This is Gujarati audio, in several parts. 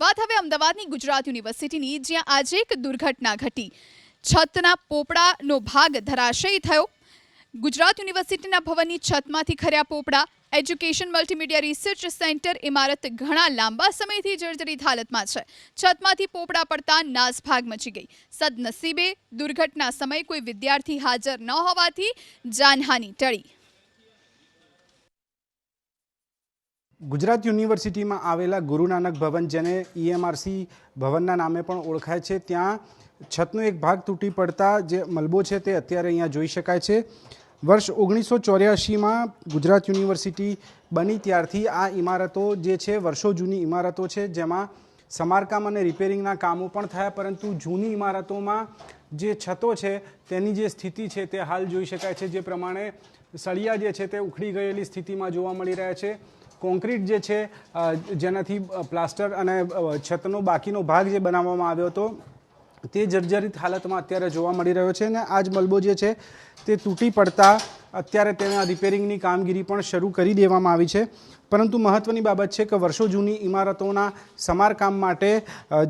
વાત હવે અમદાવાદની ગુજરાત યુનિવર્સિટીની, જ્યાં આજે એક દુર્ઘટના ઘટી. છતના પોપડાનો ભાગ ધરાશયી થયો. ગુજરાત યુનિવર્સિટીના ભવનની છતમાંથી ખર્યા પોપડા, એજ્યુકેશન મલ્ટીમીડિયા રિસર્ચ સેન્ટર ઇમારત ઘણા લાંબા સમયથી જર્જરિત હાલતમાં છે. છતમાંથી પોપડા પડતા નાસભાગ મચી ગઈ. સદનસીબે દુર્ઘટના સમયે કોઈ વિદ્યાર્થી હાજર ન હોવાથી જાનહાની ટળી. ગુજરાત યુનિવર્સિટીમાં આવેલા ગુરુ નાનક ભવન, જેને ઈએમઆરસી ભવનના નામે પણ ઓળખાય છે, ત્યાં છતનો એક ભાગ તૂટી પડતા જે મલબો છે તે અત્યારે અહીંયા જોઈ શકાય છે. વર્ષ ઓગણીસો ચોર્યાસીમાં ગુજરાત યુનિવર્સિટી બની ત્યારથી આ ઇમારતો જે છે, વર્ષો જૂની ઇમારતો છે, જેમાં સમારકામ અને રિપેરિંગના કામો પણ થયા, પરંતુ જૂની ઇમારતોમાં જે છતો છે, તેની જે સ્થિતિ છે તે હાલ જોઈ શકાય છે. જે પ્રમાણે સળિયા જે છે તે ઉખડી ગયેલી સ્થિતિમાં જોવા મળી રહ્યા છે. કોન્ક્રીટ જે છે જેનાથી પ્લાસ્ટર અને છતનો બાકીનો ભાગ જે બનાવવામાં આવ્યો હતો, તે જર્જરિત હાલતમાં અત્યારે જોવા મળી રહ્યો છે અને આ જ મલબો જે છે, તે તૂટી પડતા અત્યારે તેના રિપેરિંગની કામગીરી પણ શરૂ કરી દેવામાં આવી છે. પરંતુ મહત્ત્વની બાબત છે કે વર્ષો જૂની ઇમારતોના સમારકામ માટે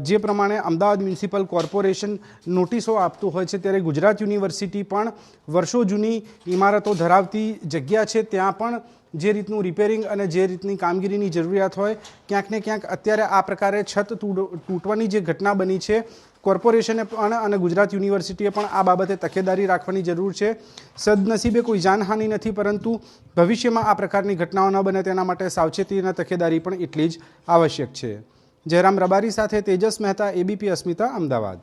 જે પ્રમાણે અમદાવાદ મ્યુનિસિપલ કોર્પોરેશન નોટિસો આપતું હોય છે, ત્યારે ગુજરાત યુનિવર્સિટી પણ વર્ષો જૂની ઇમારતો ધરાવતી જગ્યા છે. ત્યાં પણ જે રીતનું રિપેરિંગ અને જે રીતની કામગીરીની જરૂરિયાત હોય, ક્યાંક ને ક્યાંક અત્યારે આ પ્રકારે છત તૂટ- તૂટવાની જે ઘટના બની છે, કોર્પોરેશને પણ અને ગુજરાત યુનિવર્સિટીએ પણ આ બાબતે તકેદારી રાખવાની જરૂર છે. સદનસીબે કોઈ જાનહાનિ નથી, પરંતુ ભવિષ્યમાં આ પ્રકારની ઘટનાઓ ન બને તેના માટે સાવચેતી અને તકેદારી પણ એટલી જ આવશ્યક છે. જયરામ રબારી સાથે તેજસ મહેતા એબીપી અસ્મિતા, અમદાવાદ.